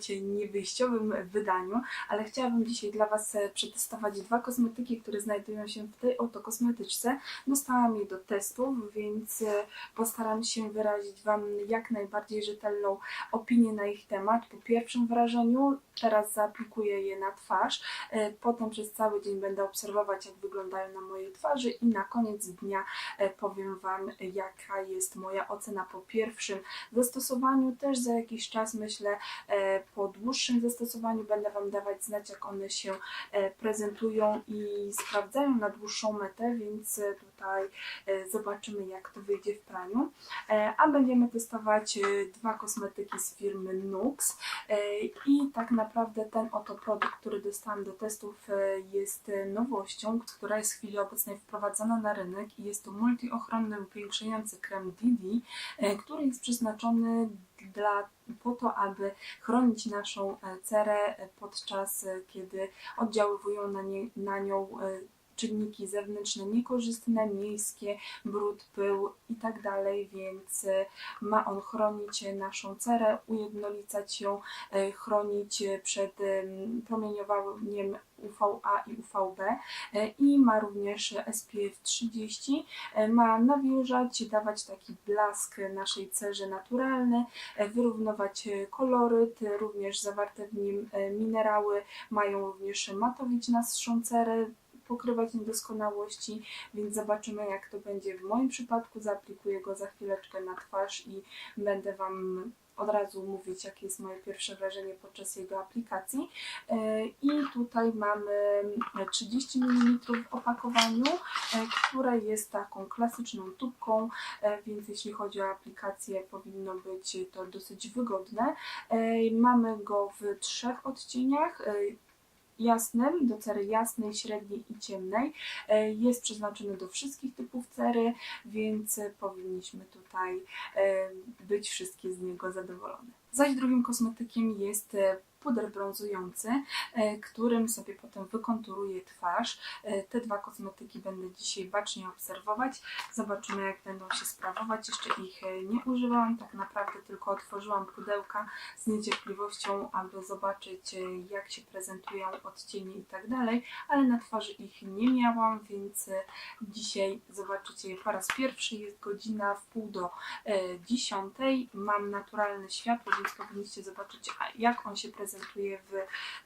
być niewyjściowym wydaniu, ale chciałabym dzisiaj dla Was e, przetestować dwa kosmetyki, które znajdują się w tej oto kosmetyczce. Dostałam je do testów, więc e, postaram się wyrazić Wam jak najbardziej rzetelną opinię na ich temat. Po pierwszym wrażeniu, teraz zaaplikuję je na twarz, e, potem przez cały dzień będę obserwować, jak wyglądają na mojej twarzy i na koniec dnia powiem Wam, jaka jest moja ocena po pierwszym zastosowaniu. Też za jakiś czas, myślę, po dłuższym zastosowaniu będę Wam dawać znać, jak one się e, prezentują i sprawdzają na dłuższą metę, więc e, tutaj e, zobaczymy, jak to wyjdzie w praniu. A będziemy testować dwa kosmetyki z firmy Nux i tak naprawdę ten oto produkt, który dostałam do testów jest nowością, która jest w chwili obecnej wprowadzana na rynek i jest to multiochronny upiększający krem Didi, który jest przeznaczony dla, po to, aby chronić naszą e, cerę e, podczas e, kiedy oddziaływują na, nie, na nią czynniki zewnętrzne niekorzystne, miejskie, brud, pył i tak więc e, ma on chronić naszą cerę, ujednolicać ją, e, chronić przed em, promieniowaniem UVA i UVB e, i ma również SPF 30. E, Ma nawilżać, dawać taki blask naszej cerze naturalny, wyrównować e, koloryt, również zawarte w nim minerały mają również matowić naszą cerę, pokrywać niedoskonałości, więc zobaczymy jak to będzie w moim przypadku. Zaaplikuję go za chwileczkę na twarz i będę Wam od razu mówić, jakie jest moje pierwsze wrażenie podczas jego aplikacji. E, I tutaj mamy 30 ml w opakowaniu, e, które jest taką klasyczną tubką, e, więc jeśli chodzi o aplikację, powinno być to dosyć wygodne. Mamy go w trzech odcieniach. Jasnym, do cery jasnej, średniej i ciemnej. E, Jest przeznaczony do wszystkich typów cery, więc powinniśmy tutaj e, być wszystkie z niego zadowolone. Zaś drugim kosmetykiem jest e, puder brązujący, e, którym sobie potem wykonturuję twarz. E, Te dwa kosmetyki będę dzisiaj bacznie obserwować. Zobaczymy, jak będą się sprawować. Jeszcze ich e, nie używałam, tak naprawdę tylko otworzyłam pudełka z niecierpliwością, aby zobaczyć, jak się prezentują odcienie i tak dalej, ale na twarzy ich nie miałam, więc dzisiaj zobaczycie je po raz pierwszy. Jest godzina w pół do dziesiątej. Mam naturalne światło, więc powinniście zobaczyć, jak on się prezentuje w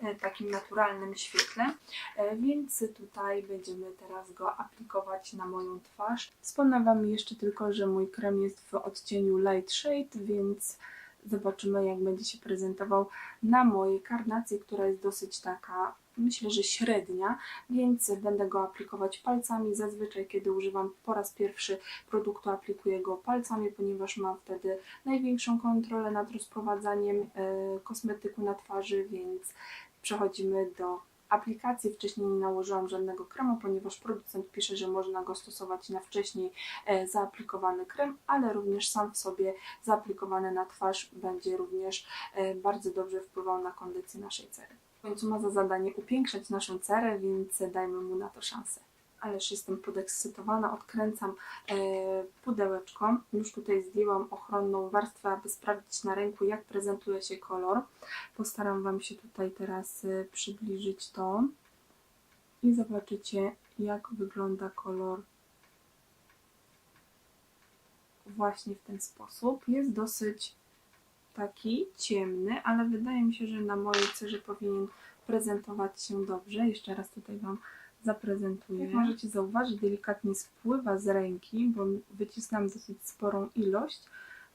e, takim naturalnym świetle. E, Więc tutaj będziemy teraz go aplikować na moją twarz. Wspomnę Wam jeszcze tylko, że mój krem jest w odcieniu Light Shade, więc zobaczymy jak będzie się prezentował na mojej karnacji, która jest dosyć taka, myślę, że średnia, więc będę go aplikować palcami. Zazwyczaj, kiedy używam po raz pierwszy produktu, aplikuję go palcami, ponieważ mam wtedy największą kontrolę nad rozprowadzaniem e, kosmetyku na twarzy, więc przechodzimy do aplikacji. Wcześniej nie nałożyłam żadnego kremu, ponieważ producent pisze, że można go stosować na wcześniej e, zaaplikowany krem, ale również sam w sobie zaaplikowany na twarz będzie również e, bardzo dobrze wpływał na kondycję naszej cery. W końcu ma za zadanie upiększać naszą cerę, więc dajmy mu na to szansę. Ależ jestem podekscytowana, odkręcam e, pudełeczko. Już tutaj zdjęłam ochronną warstwę, aby sprawdzić na ręku, jak prezentuje się kolor. Postaram Wam się tutaj teraz e, przybliżyć to i zobaczycie, jak wygląda kolor właśnie w ten sposób. Jest dosyć taki ciemny, ale wydaje mi się, że na mojej cerze powinien prezentować się dobrze. Jeszcze raz tutaj Wam zaprezentuję. Jak możecie zauważyć, delikatnie spływa z ręki, bo wycisnęłam dosyć sporą ilość,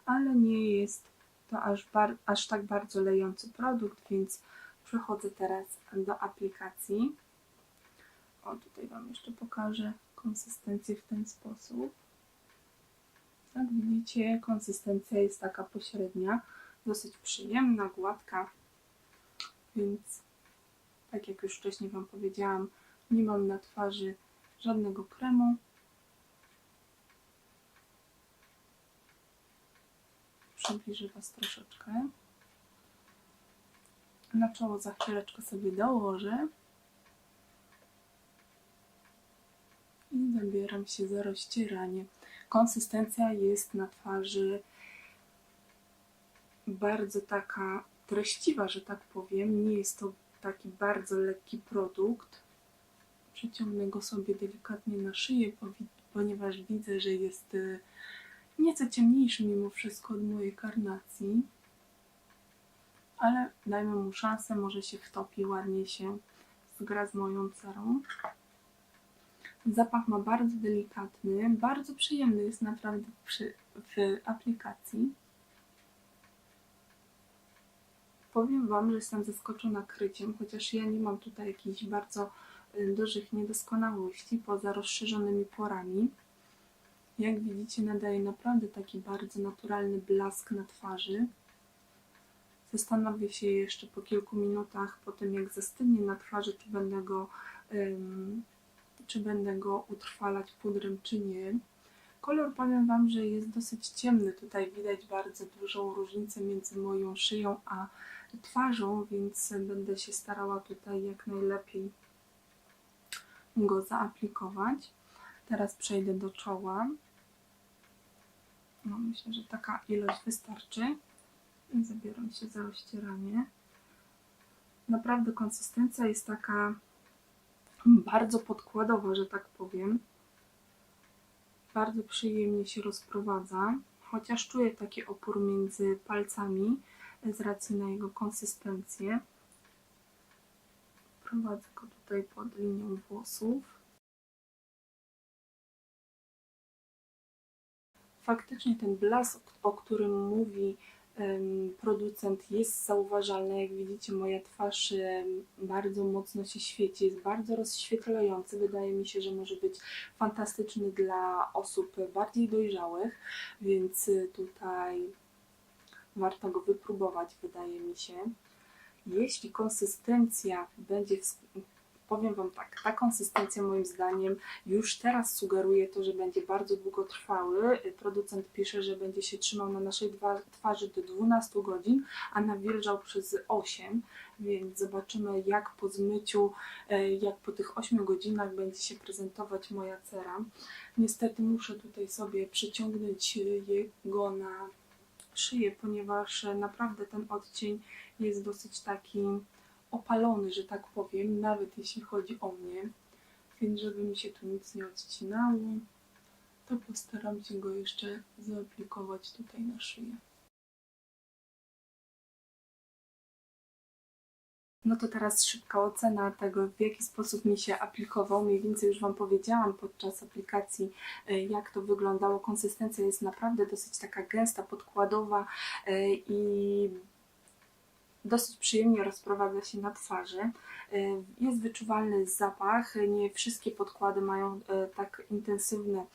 ale nie jest to aż, aż tak bardzo lejący produkt, więc przechodzę teraz do aplikacji. O, tutaj Wam jeszcze pokażę konsystencję w ten sposób. Jak widzicie, konsystencja jest taka pośrednia, dosyć przyjemna, gładka, więc tak jak już wcześniej Wam powiedziałam, nie mam na twarzy żadnego kremu. Przybliżę Was troszeczkę. Na czoło za chwileczkę sobie dołożę. I zabieram się za rozcieranie. Konsystencja jest na twarzy bardzo taka treściwa, że tak powiem. Nie jest to taki bardzo lekki produkt. Przeciągnę go sobie delikatnie na szyję, ponieważ widzę, że jest e, nieco ciemniejszy mimo wszystko od mojej karnacji. Ale dajmy mu szansę, może się wtopi, ładnie się zgra z moją cerą. Zapach ma bardzo delikatny, bardzo przyjemny jest naprawdę przy, w aplikacji. Powiem Wam, że jestem zaskoczona kryciem, chociaż ja nie mam tutaj jakichś bardzo dużych niedoskonałości poza rozszerzonymi porami. Jak widzicie, nadaje naprawdę taki bardzo naturalny blask na twarzy. Zastanowię się jeszcze po kilku minutach, po tym jak zastygnie na twarzy, czy będę go, ym, czy będę go utrwalać pudrem, czy nie. Kolor powiem Wam, że jest dosyć ciemny. Tutaj widać bardzo dużą różnicę między moją szyją a twarzą, więc będę się starała tutaj jak najlepiej go zaaplikować. Teraz przejdę do czoła. No, myślę, że taka ilość wystarczy. Zabieram się za rozcieranie. Naprawdę konsystencja jest taka bardzo podkładowa, że tak powiem. Bardzo przyjemnie się rozprowadza, chociaż czuję taki opór między palcami z racji na jego konsystencję. Prowadzę go tutaj pod linią włosów. Faktycznie ten blask, o którym mówi producent, jest zauważalny. Jak widzicie, moja twarz bardzo mocno się świeci, jest bardzo rozświetlający. Wydaje mi się, że może być fantastyczny dla osób bardziej dojrzałych, więc y, tutaj warto go wypróbować, wydaje mi się. Jeśli konsystencja będzie, powiem Wam tak, ta konsystencja moim zdaniem już teraz sugeruje to, że będzie bardzo długotrwały. Producent pisze, że będzie się trzymał na naszej twarzy do 12 godzin, a nawilżał przez 8, więc zobaczymy jak po zmyciu, e, jak po tych 8 godzinach będzie się prezentować moja cera. Niestety muszę tutaj sobie przyciągnąć e, jego na szyję, ponieważ e, naprawdę ten odcień jest dosyć taki opalony, że tak powiem, nawet jeśli chodzi o mnie. Więc żeby mi się tu nic nie odcinało, to postaram się go jeszcze zaaplikować tutaj na szyję. No to teraz szybka ocena tego, w jaki sposób mi się aplikował. Mniej więcej już Wam powiedziałam podczas aplikacji, e, jak to wyglądało. Konsystencja jest naprawdę dosyć taka gęsta, podkładowa e, i dosyć przyjemnie rozprowadza się na twarzy. E, Jest wyczuwalny zapach. Nie wszystkie podkłady mają tak intensywne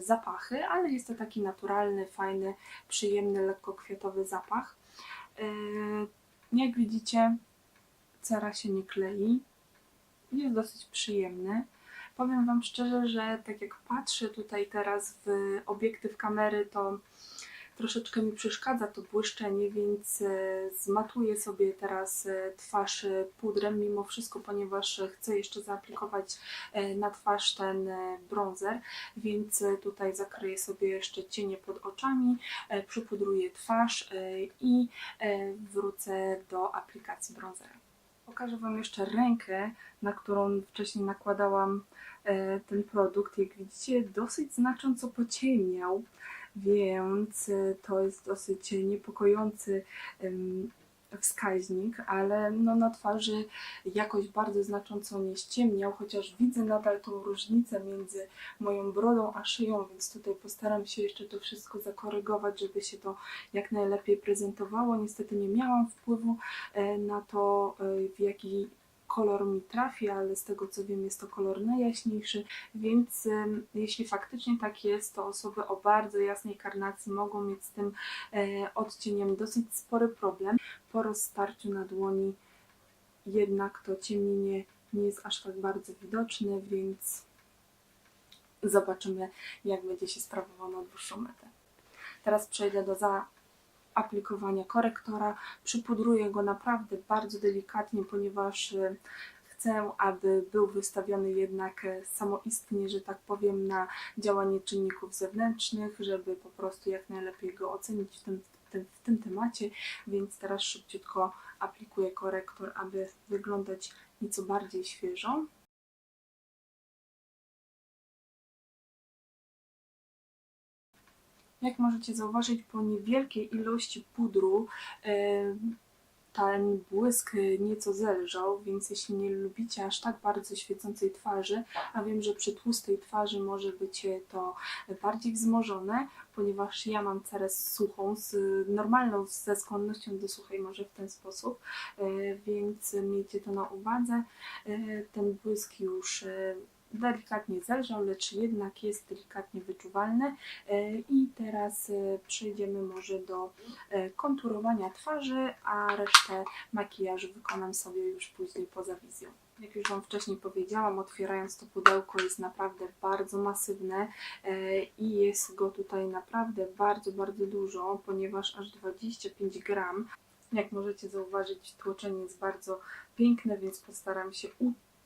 zapachy, ale jest to taki naturalny, fajny, przyjemny, lekko kwiatowy zapach. Jak widzicie, cera się nie klei. Jest dosyć przyjemny. Powiem Wam szczerze, że tak jak patrzę tutaj teraz w obiektyw kamery, to troszeczkę mi przeszkadza to błyszczenie, więc e, zmatuję sobie teraz e, twarz e, pudrem mimo wszystko, ponieważ chcę jeszcze zaaplikować na twarz ten bronzer, więc tutaj zakryję sobie jeszcze cienie pod oczami, przypudruję twarz i wrócę do aplikacji bronzera. Pokażę Wam jeszcze rękę, na którą wcześniej nakładałam e, ten produkt. Jak widzicie, dosyć znacząco pociemniał, więc e, to jest dosyć niepokojący wskaźnik, ale no na twarzy jakoś bardzo znacząco nie ściemniał, chociaż widzę nadal tą różnicę między moją brodą a szyją, więc tutaj postaram się jeszcze to wszystko zakorygować, żeby się to jak najlepiej prezentowało. Niestety nie miałam wpływu e, na to, e, w jaki kolor mi trafi, ale z tego co wiem jest to kolor najjaśniejszy, więc jeśli faktycznie tak jest, to osoby o bardzo jasnej karnacji mogą mieć z tym e, odcieniem dosyć spory problem. Po rozstarciu na dłoni jednak to ciemnienie nie jest aż tak bardzo widoczne, więc zobaczymy jak będzie się sprawował na dłuższą metę. Teraz przejdę do zaaplikowania korektora. Przypudruję go naprawdę bardzo delikatnie, ponieważ e, chcę, aby był wystawiony jednak e, samoistnie, że tak powiem, na działanie czynników zewnętrznych, żeby po prostu jak najlepiej go ocenić w tym w tym, w tym temacie, więc teraz szybciutko aplikuję korektor, aby wyglądać nieco bardziej świeżo. Jak możecie zauważyć, po niewielkiej ilości pudru e, ten błysk nieco zelżał, więc jeśli nie lubicie aż tak bardzo świecącej twarzy, a wiem, że przy tłustej twarzy może być to bardziej wzmożone, ponieważ ja mam cerę suchą, z, normalną ze skłonnością do suchej może w ten sposób, e, więc miejcie to na uwadze. E, Ten błysk już delikatnie zelżał, lecz jednak jest delikatnie wyczuwalny. E, I teraz e, przejdziemy może do e, konturowania twarzy, a resztę makijażu wykonam sobie już później poza wizją. Jak już Wam wcześniej powiedziałam, otwierając to pudełko jest naprawdę bardzo masywne i jest go tutaj naprawdę bardzo, bardzo dużo, ponieważ aż 25 gram. Jak możecie zauważyć, tłoczenie jest bardzo piękne, więc postaram się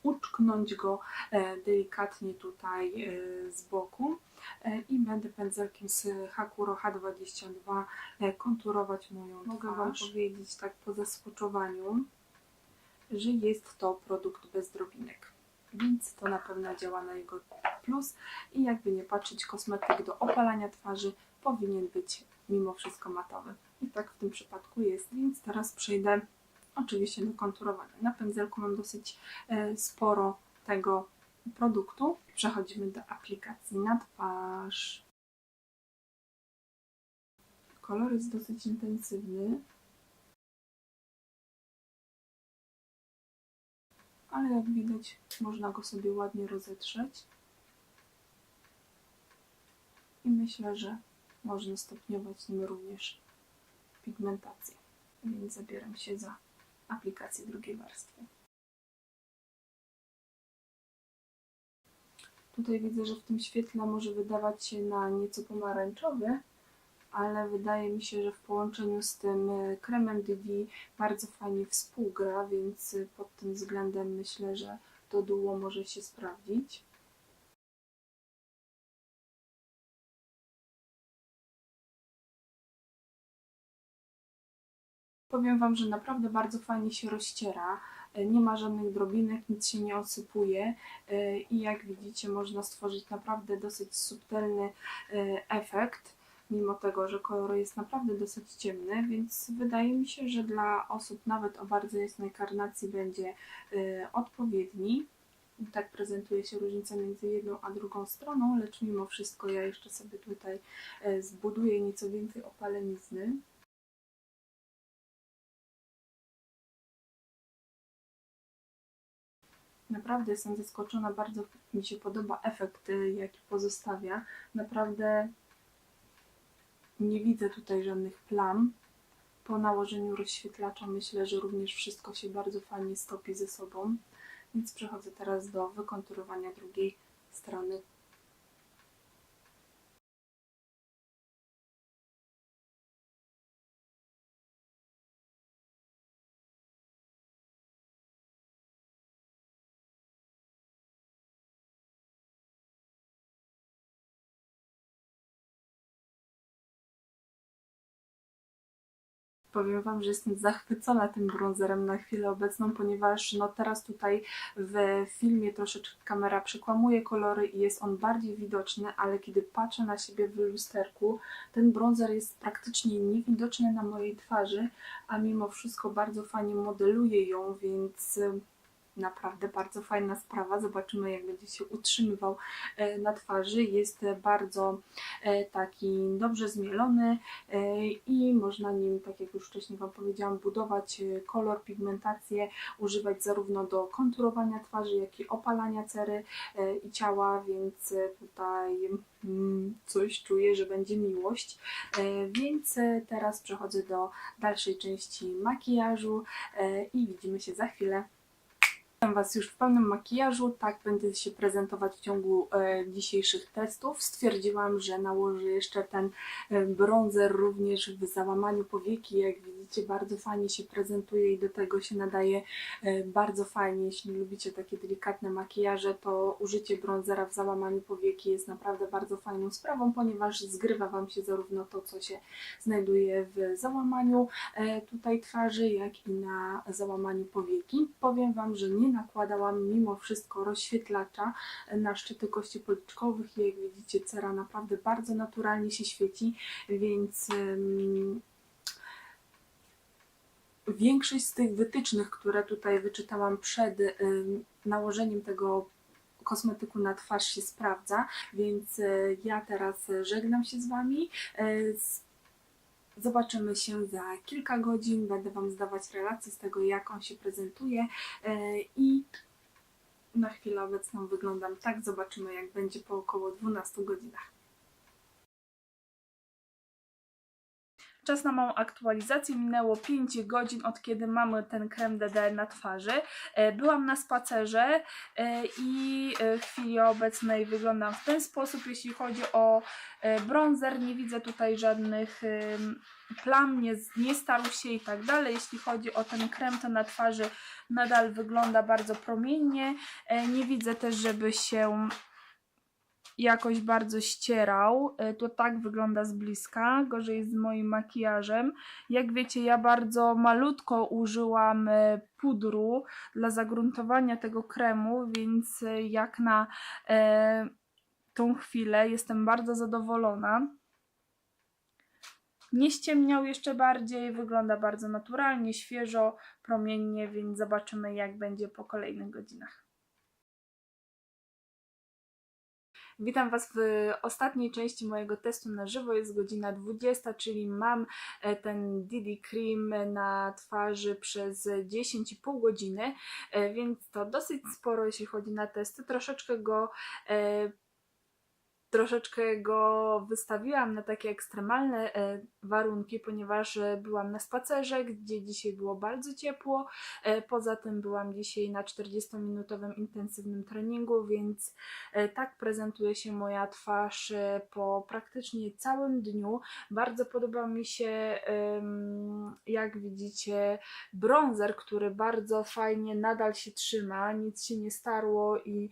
uczknąć go e, delikatnie tutaj e, z boku. E, i będę pędzelkiem z Hakuro H22 e, konturować moją Mogę Wam powiedzieć tak po zaspoczowaniu, że jest to produkt bez drobinek, więc to na pewno działa na jego plus. I jakby nie patrzeć, kosmetyk do opalania twarzy powinien być mimo wszystko matowy. I tak w tym przypadku jest, więc teraz przejdę oczywiście do konturowania. Na pędzelku mam dosyć e, sporo tego produktu. Przechodzimy do aplikacji na twarz. Kolor jest dosyć intensywny, ale jak widać można go sobie ładnie rozetrzeć. I myślę, że można stopniować nim również pigmentację. Więc zabieram się za aplikację drugiej warstwy. Tutaj widzę, że w tym świetle może wydawać się na nieco pomarańczowy, ale wydaje mi się, że w połączeniu z tym e, kremem DD bardzo fajnie współgra, więc e, pod tym względem myślę, że to duo może się sprawdzić. Powiem Wam, że naprawdę bardzo fajnie się rozciera. E, Nie ma żadnych drobinek, nic się nie osypuje e, i jak widzicie można stworzyć naprawdę dosyć subtelny e, efekt, mimo tego, że kolor jest naprawdę dosyć ciemny, więc wydaje mi się, że dla osób nawet o bardzo jasnej karnacji będzie odpowiedni. Tak prezentuje się różnica między jedną a drugą stroną, lecz mimo wszystko ja jeszcze sobie tutaj zbuduję nieco więcej opalenizny. Naprawdę jestem zaskoczona, bardzo mi się podoba efekt, y, jaki pozostawia. Naprawdę nie widzę tutaj żadnych plam. Po nałożeniu rozświetlacza myślę, że również wszystko się bardzo fajnie stopi ze sobą. Więc przechodzę teraz do wykonturowania drugiej strony. Powiem Wam, że jestem zachwycona tym brązerem na chwilę obecną, ponieważ no teraz tutaj w filmie troszeczkę kamera przekłamuje kolory i jest on bardziej widoczny, ale kiedy patrzę na siebie w lusterku, ten brązer jest praktycznie niewidoczny na mojej twarzy, a mimo wszystko bardzo fajnie modeluje ją, więc naprawdę bardzo fajna sprawa. Zobaczymy, jak będzie się utrzymywał e, na twarzy. Jest bardzo e, taki dobrze zmielony e, i można nim, tak jak już wcześniej Wam powiedziałam, budować kolor, pigmentację, używać zarówno do konturowania twarzy, jak i opalania cery i ciała, więc tutaj mm, coś czuję, że będzie miłość. Więc teraz przechodzę do dalszej części makijażu i widzimy się za chwilę. Witam Was już w pełnym makijażu, tak będę się prezentować w ciągu e, dzisiejszych testów. Stwierdziłam, że nałożę jeszcze ten e, bronzer również w załamaniu powieki. Jak widzicie, bardzo fajnie się prezentuje i do tego się nadaje e, bardzo fajnie. Jeśli lubicie takie delikatne makijaże, to użycie bronzera w załamaniu powieki jest naprawdę bardzo fajną sprawą, ponieważ zgrywa Wam się zarówno to, co się znajduje w załamaniu e, tutaj twarzy, jak i na załamaniu powieki. Powiem Wam, że nie nakładałam mimo wszystko rozświetlacza na szczyty kości policzkowych i jak widzicie cera naprawdę bardzo naturalnie się świeci, więc większość z tych wytycznych, które tutaj wyczytałam przed nałożeniem tego kosmetyku na twarz się sprawdza, więc y, ja teraz żegnam się z Wami. Z- Zobaczymy się za kilka godzin. Będę Wam zdawać relacje z tego, jak on się prezentuje y, i na chwilę obecną wyglądam tak. Zobaczymy, jak będzie po około 12 godzinach. Czas na małą aktualizację. Minęło 5 godzin od kiedy mamy ten krem DD na twarzy. E, Byłam na spacerze e, i e, w chwili obecnej wyglądam w ten sposób. Jeśli chodzi o bronzer, nie widzę tutaj żadnych plam, nie, nie starł się i tak dalej. Jeśli chodzi o ten krem, to na twarzy nadal wygląda bardzo promiennie. Nie widzę też, żeby się jakoś bardzo ścierał. E, To tak wygląda z bliska. Gorzej jest z moim makijażem. Jak wiecie, ja bardzo malutko użyłam e, pudru dla zagruntowania tego kremu, więc e, jak na e, tą chwilę jestem bardzo zadowolona. Nie ściemniał jeszcze bardziej, wygląda bardzo naturalnie, świeżo, promiennie, więc zobaczymy jak będzie po kolejnych godzinach. Witam Was w ostatniej części mojego testu na żywo. Jest godzina 20, czyli mam e, ten DD Cream na twarzy przez 10,5 godziny, e, więc to dosyć sporo, jeśli chodzi na testy. Troszeczkę go e, troszeczkę go wystawiłam na takie ekstremalne e, warunki, ponieważ e, byłam na spacerze, gdzie dzisiaj było bardzo ciepło. E, Poza tym byłam dzisiaj na 40-minutowym intensywnym treningu, więc tak prezentuje się moja twarz po praktycznie całym dniu. Bardzo podoba mi się, jak widzicie, bronzer, który bardzo fajnie nadal się trzyma, nic się nie starło i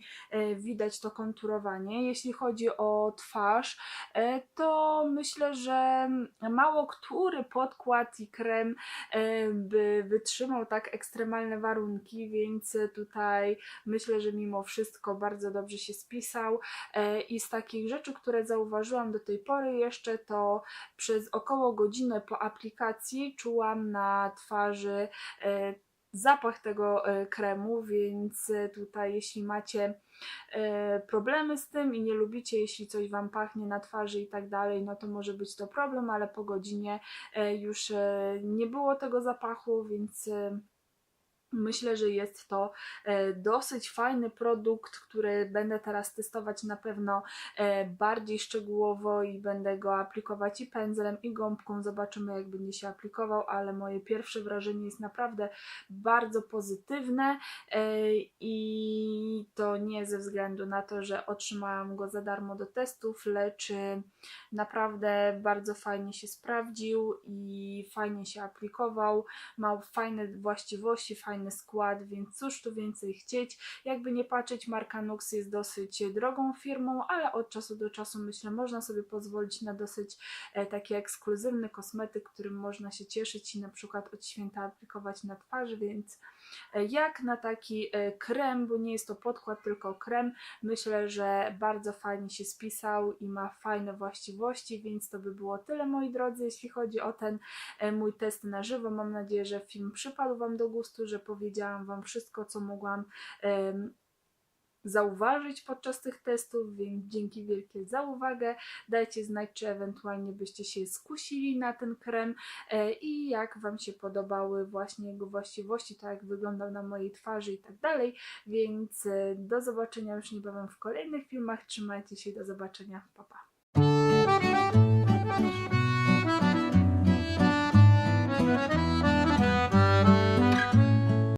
widać to konturowanie. Jeśli chodzi o twarz, e, to myślę, że mało który podkład i krem e, by wytrzymał tak ekstremalne warunki, więc tutaj myślę, że mimo wszystko bardzo dobrze się spisał. E, I z takich rzeczy, które zauważyłam do tej pory jeszcze, to przez około godzinę po aplikacji czułam na twarzy zapach tego e, kremu, więc e, tutaj jeśli macie e, problemy z tym i nie lubicie, jeśli coś Wam pachnie na twarzy i tak dalej, no to może być to problem, ale po godzinie już nie było tego zapachu, więc Myślę, że jest to e, dosyć fajny produkt, który będę teraz testować na pewno e, bardziej szczegółowo i będę go aplikować i pędzlem, i gąbką. Zobaczymy, jak będzie się aplikował, ale moje pierwsze wrażenie jest naprawdę bardzo pozytywne e, i to nie ze względu na to, że otrzymałam go za darmo do testów, lecz naprawdę bardzo fajnie się sprawdził i fajnie się aplikował. Ma fajne właściwości, fajny skład, więc cóż tu więcej chcieć. Jakby nie patrzeć, marka Nux jest dosyć drogą firmą, ale od czasu do czasu myślę, można sobie pozwolić na dosyć e, taki ekskluzywny kosmetyk, którym można się cieszyć i na przykład od święta aplikować na twarzy, więc jak na taki e, krem, bo nie jest to podkład, tylko krem, myślę, że bardzo fajnie się spisał i ma fajne właściwości, więc to by było tyle moi drodzy, jeśli chodzi o ten e, mój test na żywo. Mam nadzieję, że film przypadł Wam do gustu, że powiedziałam Wam wszystko, co mogłam zauważyć podczas tych testów, więc dzięki wielkie za uwagę. Dajcie znać, czy ewentualnie byście się skusili na ten krem e, i jak Wam się podobały właśnie jego właściwości, to jak wyglądał na mojej twarzy i tak dalej. Więc e, do zobaczenia już niebawem w kolejnych filmach. Trzymajcie się, do zobaczenia. Pa, pa.